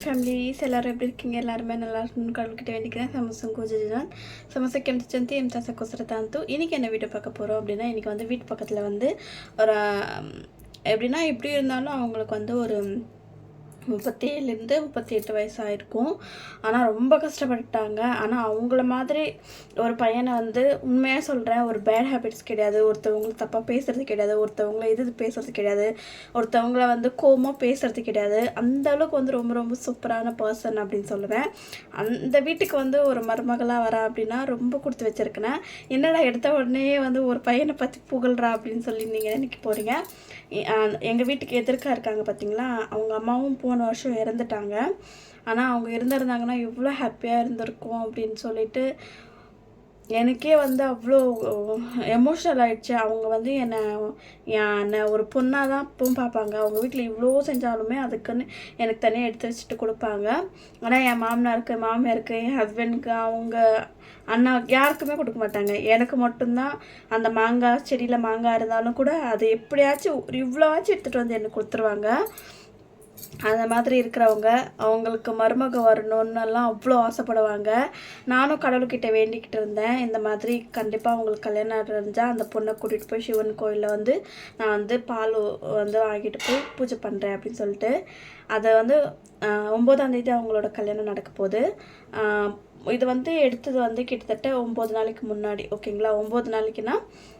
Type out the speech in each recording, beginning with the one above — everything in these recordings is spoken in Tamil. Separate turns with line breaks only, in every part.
ಫ್ಯಾಮಿಲೀಸ್ ಎಲ್ಲರೂ எப்படி இருக்கீங்க எல்லாருமே நல்லா இருக்கணும்னு கடவுள்கிட்ட வேண்டிக்கிறேன் சமோசம் கோஜிஜான் சமோசா ಕೆಮ್ತಂತಿ ಎಮ್ ತಾಸ ಕೊಸರತ ಅಂತೂ இன்னைக்கு என்ன வீடியோ பார்க்க போகிறோம் அப்படின்னா இன்றைக்கி வந்து வீட்டு பக்கத்தில் வந்து ஒரு ஆம், எப்படின்னா எப்படி இருந்தாலும் அவங்களுக்கு வந்து ஒரு முப்பத்தேழுலேருந்து முப்பத்தி எட்டு வயசு ஆயிருக்கும் ஆனால் ரொம்ப கஷ்டப்பட்டாங்க ஆனால் அவங்கள மாதிரி ஒரு பையனை வந்து உண்மையாக சொல்கிறேன் ஒரு பேட் ஹேபிட்ஸ் கிடையாது. ஒருத்தவங்களுக்கு தப்பாக பேசுறது கிடையாது. ஒருத்தவங்கள எது பேசுறது கிடையாது. ஒருத்தவங்கள வந்து கோமாக பேசுறது கிடையாது. அந்த அளவுக்கு வந்து ரொம்ப ரொம்ப சூப்பரான பர்சன் அப்படின்னு சொல்லுவேன். அந்த வீட்டுக்கு வந்து ஒரு மருமகளாக வரா அப்படின்னா ரொம்ப கொடுத்து வச்சிருக்கேன். என்னடா எடுத்த உடனே வந்து ஒரு பையனை பற்றி புகழ்றா அப்படின்னு சொல்லி நீங்கள் நினைக்க போகிறீங்க எங்கள் வீட்டுக்கு எதிர்க்காக இருக்காங்க பார்த்தீங்களா அவங்க அம்மாவும் போ போன வருஷம் இறந்துட்டாங்க. ஆனால் அவங்க இருந்திருந்தாங்கன்னா எவ்வளோ ஹாப்பியாக இருந்திருக்கும் அப்படின்னு சொல்லிட்டு எனக்கே வந்து அவ்வளோ எமோஷ்னல் ஆயிடுச்சு. அவங்க வந்து என்னை என்னை ஒரு பொண்ணாக தான் அப்பவும் பார்ப்பாங்க. அவங்க வீட்டில் இவ்வளோ செஞ்சாலுமே அதுக்குன்னு எனக்கு தனியாக எடுத்து வச்சுட்டு கொடுப்பாங்க. ஆனால் என் மாமனாருக்கு மாமியாருக்கு என் ஹஸ்பண்டுக்கு அவங்க அண்ணா யாருக்குமே கொடுக்க மாட்டாங்க. எனக்கு மட்டும்தான் அந்த மாங்காய் செடியில் மாங்காய் இருந்தாலும் கூட அது எப்படியாச்சும் இவ்வளோவாச்சும் எடுத்துகிட்டு வந்து எனக்கு கொடுத்துருவாங்க. அந்த மாதிரி இருக்கிறவங்க அவங்களுக்கு மருமக வரணுன்னெல்லாம் அவ்வளோ ஆசைப்படுவாங்க. நானும் கடவுள்கிட்ட வேண்டிக்கிட்டு இருந்தேன். இந்த மாதிரி கண்டிப்பாக அவங்களுக்கு கல்யாணம் இருந்தால் அந்த பொண்ணை கூட்டிகிட்டு போய் சிவன் கோயிலில் வந்து நான் வந்து பால் வந்து வாங்கிட்டு போய் பூஜை பண்ணுறேன் அப்படின்னு சொல்லிட்டு அதை வந்து ஒம்போதாந்தேதி ஒம்போதாம் தேதி அவங்களோட கல்யாணம் நடக்க போகுது. இது வந்து எடுத்தது வந்து கிட்டத்தட்ட ஒம்பது நாளைக்கு முன்னாடி ஓகேங்களா? ஒம்பது நாளைக்குன்னா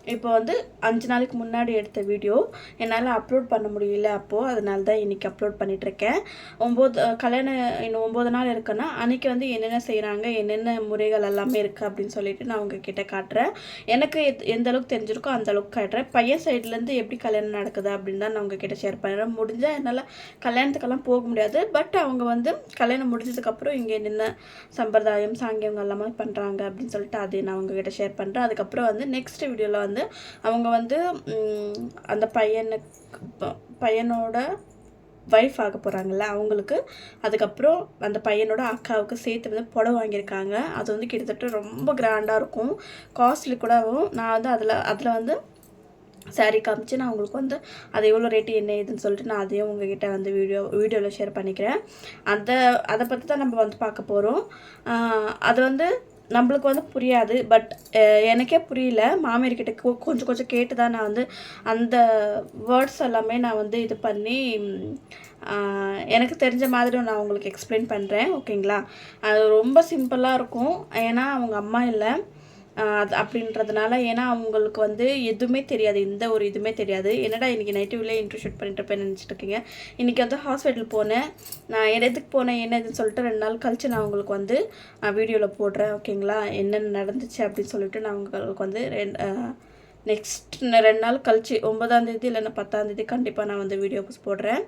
இப்போ வந்து அஞ்சு நாளைக்கு முன்னாடி எடுத்த வீடியோ. என்னால் அப்லோட் பண்ண முடியல அப்போது அதனால தான் இன்றைக்கி அப்லோட் பண்ணிகிட்ருக்கேன் ஒம்பது கல்யாணம் இன்னும் ஒம்பது நாள் இருக்குன்னா அன்றைக்கி வந்து என்னென்ன செய்கிறாங்க என்னென்ன முறைகள் எல்லாமே இருக்குது அப்படின்னு சொல்லிட்டு நான் உங்ககிட்ட காட்டுறேன். எனக்கு எத்- எந்த அளவுக்கு தெரிஞ்சிருக்கோ அந்த அளவுக்கு காட்டுறேன். பையன் சைட்லேருந்து எப்படி கல்யாணம் நடக்குது அப்படின்னு தான் நான் உங்ககிட்ட ஷேர் பண்ணுறேன் முடிஞ்சால் என்னால் கல்யாணத்துக்கெல்லாம் போக முடியாது. பட் அவங்க வந்து கல்யாணம் முடிஞ்சதுக்கப்புறம் இங்கே என்னென்ன சம்பிரதாயம் சாங்கியவங்க எல்லாமே பண்ணுறாங்க அப்படின்னு சொல்லிட்டு அதை நான் உங்ககிட்ட ஷேர் பண்ணுறேன் அதுக்கப்புறம் வந்து நெக்ஸ்ட் வீடியோவில் வந்து வந்து அவங்க வந்து அந்த பையனுக்கு ப- பையனோட ஒய்ஃப் ஆக போகிறாங்கல்ல அவங்களுக்கு. அதுக்கப்புறம் அந்த பையனோட அக்காவுக்கு சேர்த்து வந்து புடவை வாங்கியிருக்காங்க. அது வந்து கிட்டத்தட்ட ரொம்ப கிராண்டாக இருக்கும். காஸ்ட்லி கூடவும் நான் வந்து அதில் அதில் வந்து சாரீ காமிச்சு நான் உங்களுக்கு வந்து அது எவ்வளோ ரேட்டு என்ன ஏதுன்னு சொல்லிட்டு நான் அதையும் உங்ககிட்ட வந்து வீடியோ வீடியோவில் ஷேர் பண்ணிக்கிறேன். அந்த அதை பற்றி தான் நம்ம வந்து பார்க்க போகிறோம் அது வந்து நம்மளுக்கு வந்து புரியாது பட் எனக்கே புரியல. மாமியார்கிட்ட கொஞ்சம் கொஞ்சம் கேட்டு தான் நான் வந்து அந்த வேர்ட்ஸ் எல்லாமே நான் வந்து இது பண்ணி எனக்கு தெரிஞ்ச மாதிரி நான் உங்களுக்கு எக்ஸ்பிளைன் பண்ணுறேன் ஓகேங்களா அது ரொம்ப சிம்பிளாக இருக்கும். ஏன்னா அவங்க அம்மா இல்லை. அது அப்படின்றதுனால ஏன்னா அவங்களுக்கு வந்து எதுவுமே தெரியாது எந்த ஒரு இதுவுமே தெரியாது. என்னடா இன்றைக்கி நைட்டிவ்லேயே இன்ட்ரோ ஷூட் பண்ணிட்டு நினச்சிட்டு இருக்கீங்க. இன்றைக்கி வந்து ஹாஸ்பிட்டல் போனேன். நான் என்ன- எதுக்கு போனேன் என்ன இதுன்னு சொல்லிட்டு ரெண்டு நாள் கழிச்சு நான் உங்களுக்கு வந்து வீடியோவில் போடுறேன் ஓகேங்களா என்னென்ன நடந்துச்சு அப்படின்னு சொல்லிட்டு நான் உங்களுக்கு வந்து ரெண்டு நெக்ஸ்ட் ரெண்டு நாள் கழிச்சு ஒன்பதாந்தேதி இல்லைன்னா பத்தாந்தேதி கண்டிப்பாக நான் வந்து வீடியோ போடுறேன்.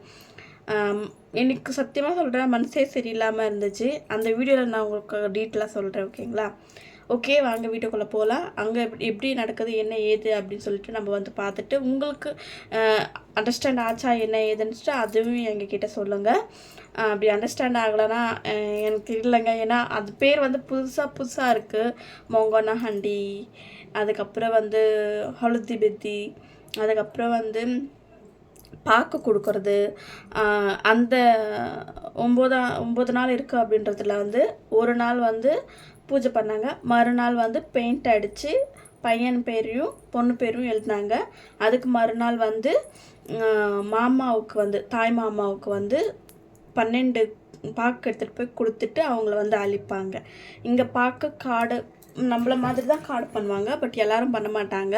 எனக்கு சத்தியமாக சொல்கிறேன் மனசே சரியில்லாமல் இருந்துச்சு. அந்த வீடியோவில் நான் உங்களுக்கு டீட்டெயிலாக சொல்கிறேன் ஓகேங்களா ஓகே வாங்க வீட்டுக்குள்ளே போகலாம் அங்கே எப்படி எப்படி நடக்குது என்ன ஏது? அப்படின்னு சொல்லிட்டு நம்ம வந்து பார்த்துட்டு உங்களுக்கு அண்டர்ஸ்டாண்ட் ஆச்சா என்ன ஏதுன்னு அதுவும் எங்ககிட்ட சொல்லுங்கள் அப்படி அண்டர்ஸ்டாண்ட் ஆகலைன்னா எனக்கு தெரியலங்க ஏன்னா அது பேர் வந்து புதுசாக புதுசாக இருக்குது மொங்கோனா ஹண்டி. அதுக்கப்புறம் வந்து ஹொலுத்தி பெத்தி. அதுக்கப்புறம் வந்து பாக்கு கொடுக்கறது. அந்த ஒம்போதா ஒம்பது நாள் இருக்குது அப்படின்றதுல வந்து ஒரு நாள் வந்து பூஜை பண்ணாங்க. மறுநாள் வந்து பெயிண்ட் அடித்து பையன் பேரையும் பொண்ணு பேரும் எழுதினாங்க. அதுக்கு மறுநாள் வந்து மாமாவுக்கு வந்து தாய் மாமாவுக்கு வந்து பன்னெண்டு பாக்கு எடுத்துகிட்டு போய் கொடுத்துட்டு அவங்கள வந்து அழிப்பாங்க. இங்கே பார்க்க காடு நம்மள மாதிரி தான் காடு பண்ணுவாங்க பட் எல்லாரும் பண்ண மாட்டாங்க.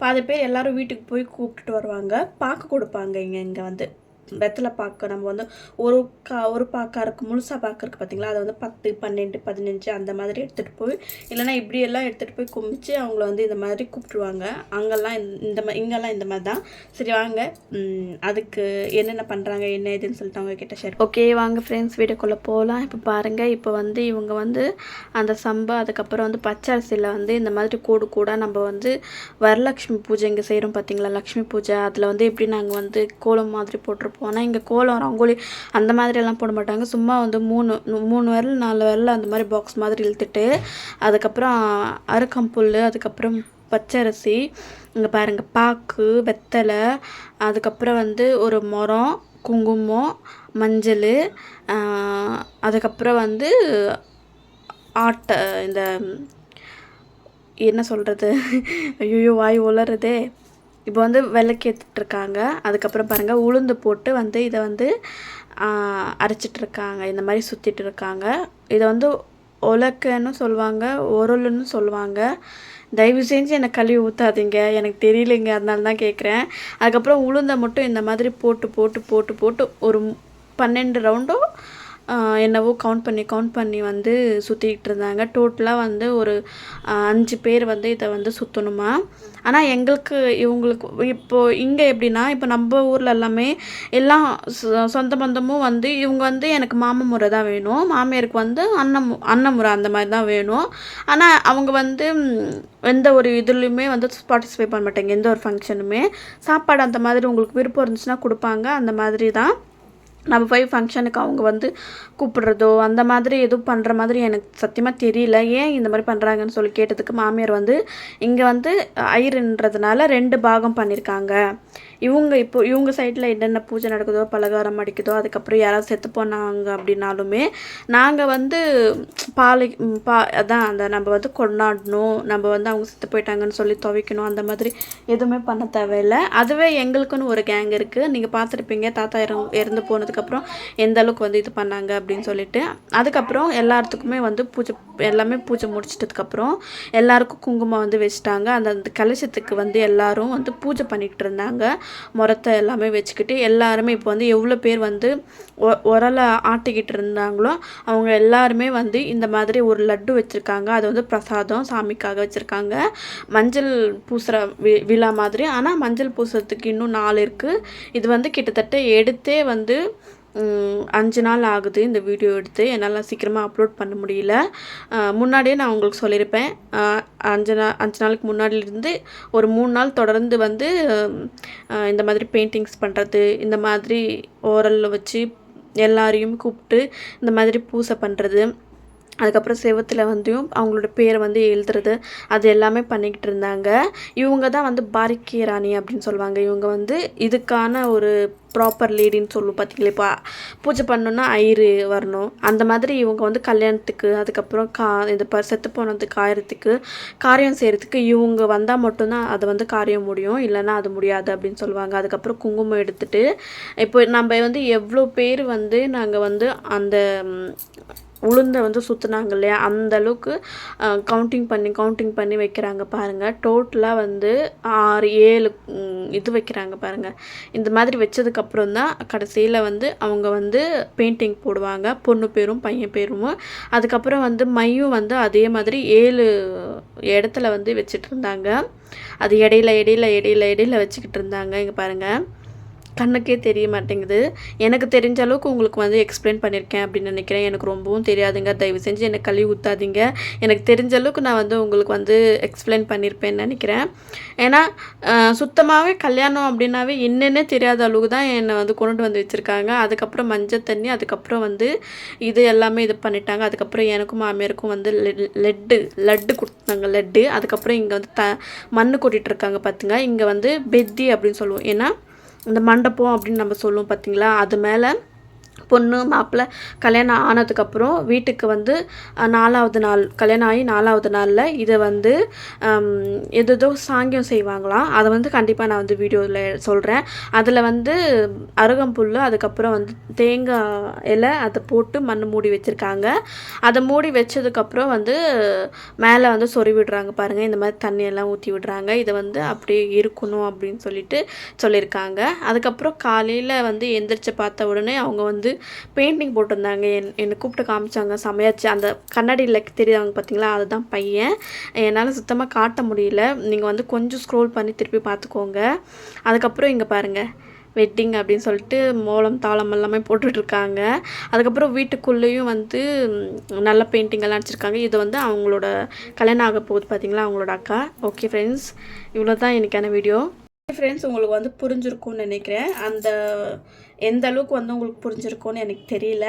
பாதி பேர் எல்லாரும் வீட்டுக்கு போய் கூப்பிட்டுட்டு வருவாங்க. பார்க்க கொடுப்பாங்க இங்கே இங்கே வந்து. வெத்தலை பாக்கு நம்ம வந்து ஒரு கா ஒரு பாக்கா இருக்குது முழுசாக பாக்கு இருக்குது பார்த்தீங்களா அதை வந்து பத்து பன்னெண்டு பதினஞ்சு அந்த மாதிரி எடுத்துகிட்டு போய் இல்லைன்னா இப்படியெல்லாம் எடுத்துகிட்டு போய் குமிச்சு அவங்கள வந்து இந்த மாதிரி கூப்பிட்ருவாங்க அங்கெல்லாம் இந்த- மாதிரி இங்கெல்லாம் இந்த மாதிரி தான். சரி வாங்க. அதுக்கு என்னென்ன பண்ணுறாங்க என்ன ஏதுன்னு சொல்லிட்டு அவங்க கிட்ட ஷேர் ஓகே வாங்க ஃப்ரெண்ட்ஸ் வீடியோக்குள்ளே போகலாம் இப்போ பாருங்கள் இப்போ வந்து இவங்க வந்து அந்த சம்பா அதுக்கப்புறம் வந்து பச்சரிசியில் வந்து இந்த மாதிரி கூடு கூட நம்ம வந்து வரலட்சுமி பூஜை இங்கே செய்கிறோம் பார்த்தீங்களா லக்ஷ்மி பூஜை அதில் வந்து எப்படி நாங்கள் வந்து கோலம் மாதிரி போட்டிருப்போம் போனால் இங்கே கோலம் ரங்கோலி அந்த மாதிரியெல்லாம் போட மாட்டாங்க. சும்மா வந்து மூணு மூணு விரல் நாலு விரல் அந்த மாதிரி பாக்ஸ் மாதிரி இழுத்துட்டு அதுக்கப்புறம் அருக்கம்புல் அதுக்கப்புறம் பச்சரிசி இங்கே பாருங்கள் பாக்கு வெத்தலை அதுக்கப்புறம் வந்து ஒரு மரம் குங்குமம் மஞ்சள் அதுக்கப்புறம் வந்து ஆட்டை இந்த என்ன சொல்கிறது ஐயோ வாய் உளருதே இப்போ வந்து விளக்கேற்றிட்ருக்காங்க அதுக்கப்புறம் பாருங்கள் உளுந்து போட்டு வந்து இதை வந்து அரைச்சிட்ருக்காங்க. இந்த மாதிரி சுற்றிட்டு இருக்காங்க இதை வந்து உலக்கன்னு சொல்லுவாங்க உரலுன்னு சொல்லுவாங்க. தயவு செஞ்சு எனக்கு கழுவி ஊற்றாதீங்க எனக்கு தெரியலைங்க அதனால தான் கேட்குறேன் அதுக்கப்புறம் உளுந்தை மட்டும் இந்த மாதிரி போட்டு போட்டு போட்டு போட்டு ஒரு பன்னெண்டு ரவுண்டும் என்னவோ கவுண்ட் பண்ணி கவுண்ட் பண்ணி வந்து சுற்றிக்கிட்டு இருந்தாங்க. டோட்டலாக வந்து ஒரு அஞ்சு பேர் வந்து இதை வந்து சுற்றணுமா ஆனால் எங்களுக்கு இவங்களுக்கு இப்போது இங்கே எப்படின்னா இப்போ நம்ம ஊரில் எல்லாமே எல்லாம் சொந்த பந்தமும் வந்து இவங்க வந்து எனக்கு மாமன் முறை தான் வேணும். மாமியாருக்கு வந்து அண்ணன் அண்ணன் முறை அந்த மாதிரி தான் வேணும். ஆனால் அவங்க வந்து எந்த ஒரு இதுலேயுமே வந்து பார்ட்டிசிபேட் பண்ண மாட்டாங்க. எந்த ஒரு ஃபங்க்ஷனுமே சாப்பாடு அந்த மாதிரி உங்களுக்கு விருப்பம் இருந்துச்சுன்னா கொடுப்பாங்க. அந்த மாதிரி தான். நம்ம போய் ஃபங்க்ஷனுக்கு அவங்க வந்து கூப்பிடுறதோ அந்த மாதிரி எதுவும் பண்ணுற மாதிரி எனக்கு சத்தியமாக தெரியல. ஏன் இந்த மாதிரி பண்ணுறாங்கன்னு சொல்லி கேட்டதுக்கு மாமியார் வந்து இங்கே வந்து ஐயருன்றதுனால ரெண்டு பாகம் பண்ணியிருக்காங்க இவங்க இப்போ இவங்க சைடில் என்னென்ன பூஜை நடக்குதோ பலகாரம் அடிக்குதோ அதுக்கப்புறம் யாராவது செத்து போனாங்க அப்படின்னாலுமே நாங்கள் வந்து பாலை பா அதான் அந்த நம்ம வந்து கொண்டாடணும் நம்ம வந்து அவங்க செத்து போயிட்டாங்கன்னு சொல்லி துவைக்கணும் அந்த மாதிரி எதுவுமே பண்ண தேவையில்லை. அதுவே எங்களுக்குன்னு ஒரு கேங் இருக்குது நீங்கள் பார்த்துருப்பீங்க தாத்தா இறந்து போனதுக்கு அதுக்கப்புறம் எந்த அளவுக்கு வந்து இது பண்ணாங்க அப்படின்னு சொல்லிட்டு அதுக்கப்புறம் எல்லாத்துக்குமே வந்து பூஜை எல்லாமே பூஜை முடிச்சிட்டதுக்கப்புறம் எல்லாருக்கும் குங்குமம் வந்து வச்சுட்டாங்க. அந்த அந்த கலசத்துக்கு வந்து எல்லாரும் வந்து பூஜை பண்ணிக்கிட்டு இருந்தாங்க. முறத்தை எல்லாமே வச்சுக்கிட்டு எல்லாருமே இப்போ வந்து எவ்வளோ பேர் வந்து உரலை ஆட்டிக்கிட்டு இருந்தாங்களோ அவங்க எல்லாருமே வந்து இந்த மாதிரி ஒரு லட்டு வச்சுருக்காங்க. அது வந்து பிரசாதம் சாமிக்காக வச்சுருக்காங்க. மஞ்சள் பூசுகிற வி விழா மாதிரி. ஆனால் மஞ்சள் பூசுறதுக்கு இன்னும் நாலு இருக்குது இது வந்து கிட்டத்தட்ட எடுத்தே வந்து அஞ்சு நாள் ஆகுது இந்த வீடியோ எடுத்து. என்னால் சீக்கிரமாக அப்லோட் பண்ண முடியல. முன்னாடியே நான் உங்களுக்கு சொல்லியிருப்பேன். அஞ்சு நாள் அஞ்சு நாளுக்கு முன்னாடியிலேருந்து ஒரு மூணு நாள் தொடர்ந்து வந்து இந்த மாதிரி பெயிண்டிங்ஸ் பண்ணுறது இந்த மாதிரி ஓரலில் வச்சு எல்லாரையும் கூப்பிட்டு இந்த மாதிரி பூசை பண்ணுறது அதுக்கப்புறம் செவத்தில் வந்தும் அவங்களோட பேரை வந்து எழுதுறது அது எல்லாமே பண்ணிக்கிட்டு இருந்தாங்க. இவங்க தான் வந்து பாரிக்கி ராணி அப்படின்னு சொல்லுவாங்க. இவங்க வந்து இதுக்கான ஒரு ப்ராப்பர் லேடின்னு சொல்லுவோம் பார்த்தீங்களா இப்போ பூஜை பண்ணணுன்னா ஐயரு வரணும். அந்த மாதிரி இவங்க வந்து கல்யாணத்துக்கு அதுக்கப்புறம் கா இந்த ப செத்து போனது காயறதுக்கு காரியம் செய்கிறதுக்கு இவங்க வந்தால் மட்டும்தான் அதை வந்து காரியம் முடியும். இல்லைன்னா அது முடியாது அப்படின்னு சொல்லுவாங்க. அதுக்கப்புறம் குங்குமம் எடுத்துகிட்டு இப்போ நம்ம வந்து எவ்வளோ பேர் வந்து நாங்கள் வந்து அந்த உளுந்தை வந்து சுற்றுனாங்க இல்லையா? அந்த அளவுக்கு கவுண்டிங் பண்ணி கவுண்டிங் பண்ணி வைக்கிறாங்க பாருங்கள் டோட்டலாக வந்து ஆறு ஏழு இது வைக்கிறாங்க பாருங்கள் இந்த மாதிரி வச்சதுக்கப்புறம் தான் கடைசியில் வந்து அவங்க வந்து பெயிண்டிங் போடுவாங்க. பொண்ணு பேரும் பையன் பேரும். அதுக்கப்புறம் வந்து மையும் வந்து அதே மாதிரி ஏழு இடத்துல வந்து வச்சுட்டு இருந்தாங்க. அது இடையில இடையில இடையில இடையில வச்சுக்கிட்டு இருந்தாங்க. இங்கே பாருங்கள் கண்ணுக்கே தெரிய மாட்டேங்குது. எனக்கு தெரிஞ்ச அளவுக்கு உங்களுக்கு வந்து எக்ஸ்பிளைன் பண்ணியிருக்கேன் அப்படின்னு நினைக்கிறேன். எனக்கு ரொம்பவும் தெரியாதுங்க. தயவு செஞ்சு எனக்கு கழுவி ஊற்றாதீங்க எனக்கு தெரிஞ்ச அளவுக்கு நான் வந்து உங்களுக்கு வந்து எக்ஸ்பிளைன் பண்ணியிருப்பேன்னு நினைக்கிறேன். ஏன்னா சுத்தமாகவே கல்யாணம் அப்படின்னாவே என்னென்னே தெரியாத அளவுக்கு தான் என்னை வந்து கொண்டு வந்து வச்சுருக்காங்க. அதுக்கப்புறம் மஞ்சள் தண்ணி அதுக்கப்புறம் வந்து இது எல்லாமே இது பண்ணிட்டாங்க. அதுக்கப்புறம் எனக்கும் மாமியாருக்கும் வந்து லெட்டு லட்டு கொடுத்தாங்க லட்டு. அதுக்கப்புறம் இங்கே வந்து த மண் கொட்டிகிட்ருக்காங்க பார்த்துங்க இங்கே வந்து பெத்தி அப்படின்னு சொல்லுவோம். ஏன்னா இந்த மண்டபம் அப்படின்னு நம்ம சொல்லுவோம் பார்த்தீங்களா? அது மேலே பொண்ணு மாப்பிள்ளை கல்யாணம் ஆனதுக்கப்புறம் வீட்டுக்கு வந்து நாலாவது நாள் கல்யாணம் ஆகி நாலாவது நாளில் இதை வந்து எதோ சாங்கியம் செய்வாங்களாம். அதை வந்து கண்டிப்பாக நான் வந்து வீடியோவில் சொல்கிறேன் அதில் வந்து அருகம்புல் அதுக்கப்புறம் வந்து தேங்காய் இலை அதை போட்டு மண் மூடி வச்சுருக்காங்க. அதை மூடி வச்சதுக்கப்புறம் வந்து மேலே வந்து சொறி விடுறாங்க பாருங்கள் இந்த மாதிரி தண்ணியெல்லாம் ஊற்றி விடுறாங்க. இதை வந்து அப்படியே இருக்கணும் அப்படின்னு சொல்லிட்டு சொல்லியிருக்காங்க. அதுக்கப்புறம் காலையில் வந்து எந்திரிச்சு பார்த்த உடனே அவங்க வந்து பெயிண்டிங் போட்டிருந்தாங்க. என் என்னை கூப்பிட்டு காமிச்சாங்க. சமையாச்சு. அந்த கண்ணாடியில் தெரியாதவங்க பார்த்தீங்களா அதுதான் பையன். என்னால் சுத்தமாக காட்ட முடியல. நீங்கள் வந்து கொஞ்சம் ஸ்க்ரோல் பண்ணி திருப்பி பார்த்துக்கோங்க அதுக்கப்புறம் இங்கே பாருங்கள் வெட்டிங் அப்படின்னு சொல்லிட்டு மோளம் தாளம் எல்லாமே போட்டுட்ருக்காங்க அதுக்கப்புறம் வீட்டுக்குள்ளேயும் வந்து நல்ல பெயிண்டிங் எல்லாம் அடிச்சிருக்காங்க. இது வந்து அவங்களோட கல்யாணம் ஆக போகுது பார்த்தீங்களா அவங்களோட அக்கா. ஓகே ஃப்ரெண்ட்ஸ் இவ்வளோ தான் எனக்கான வீடியோ ஃப்ரெண்ட்ஸ் உங்களுக்கு வந்து புரிஞ்சிருக்கும்னு நினைக்கிறேன். அந்த எந்த அளவுக்கு வந்து உங்களுக்கு புரிஞ்சிருக்கும்னு எனக்கு தெரியல.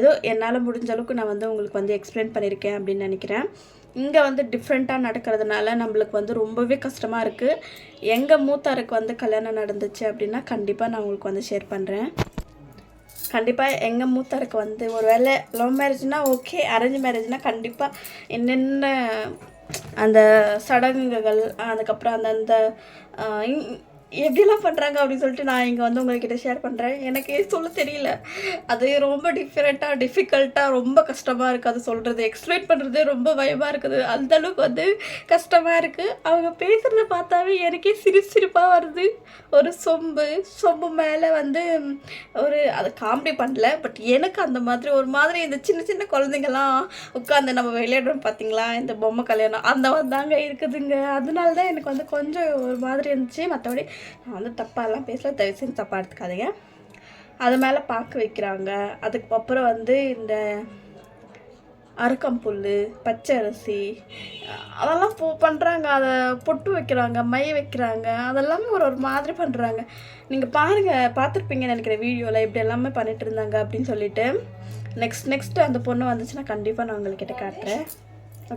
ஏதோ என்னால் முடிஞ்ச அளவுக்கு நான் வந்து உங்களுக்கு வந்து எக்ஸ்பிளைன் பண்ணியிருக்கேன் அப்படின்னு நினைக்கிறேன். இங்கே வந்து டிஃப்ரெண்ட்டாக நடக்கிறதுனால நம்மளுக்கு வந்து ரொம்பவே கஷ்டமாக இருக்குது எங்கள் மூத்தாருக்கு வந்து கல்யாணம் நடந்துச்சு அப்படின்னா கண்டிப்பாக நான் உங்களுக்கு வந்து ஷேர் பண்ணுறேன் கண்டிப்பாக எங்கள் மூத்தாருக்கு வந்து ஒரு வேளை லவ் மேரேஜ்னால் ஓகே அரேஞ்ச் மேரேஜ்னால் கண்டிப்பாக என்னென்ன அந்த சடங்குகள் அதுக்கப்புறம் அந்தந்த எப்படிலாம் பண்ணுறாங்க அப்படின்னு சொல்லிட்டு நான் இங்கே வந்து உங்கள்கிட்ட ஷேர் பண்ணுறேன் எனக்கு சொல்ல தெரியல. அது ரொம்ப டிஃப்ரெண்ட்டாக டிஃபிகல்ட்டாக ரொம்ப கஷ்டமாக இருக்குது அது சொல்கிறது எக்ஸ்பிளைன் பண்ணுறது ரொம்ப பயமாக இருக்குது. அந்தளவுக்கு வந்து கஷ்டமாக இருக்குது அவங்க பேசுகிறத பார்த்தாவே எனக்கே சிரி சிரிப்பாக வருது. ஒரு சொம்பு சொம்பு மேலே வந்து ஒரு அதை காமெடி பண்ணல பட் எனக்கு அந்த மாதிரி ஒரு மாதிரி இந்த சின்ன சின்ன குழந்தைங்கலாம் உட்காந்து நம்ம விளையாடுறோம் பார்த்தீங்களா இந்த பொம்மை கல்யாணம் அந்த மாதிரி தாங்க இருக்குதுங்க. அதனால தான் எனக்கு வந்து கொஞ்சம் ஒரு மாதிரி இருந்துச்சு. மற்றபடி நான் வந்து தப்பாலாம் பேசல தயவு செஞ்சு தப்பாக எடுத்துக்காதீங்க. அது மேலே பாக்கு வைக்கிறாங்க. அதுக்கப்புறம் வந்து இந்த அருக்கம்புல் பச்சை அரிசி அதெல்லாம் போ பண்ணுறாங்க அதை பொட்டு வைக்கிறாங்க மை வைக்கிறாங்க. அதெல்லாமே ஒரு ஒரு மாதிரி பண்ணுறாங்க நீங்கள் பாருங்கள் பார்த்துருப்பீங்கன்னு நினைக்கிற வீடியோவில் இப்படி எல்லாமே பண்ணிட்டு இருந்தாங்க அப்படின்னு சொல்லிட்டு. நெக்ஸ்ட் நெக்ஸ்ட் அந்த பொண்ணு வந்துச்சுன்னா கண்டிப்பாக நான் உங்கள்கிட்ட காட்டுறேன்.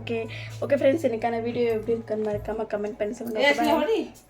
ஓகே ஓகே ஃப்ரெண்ட்ஸ் இன்னைக்கான வீடியோ எப்படி இருக்குன்னு மறக்காமல் கமெண்ட் பண்ணி சொல்லுங்கள்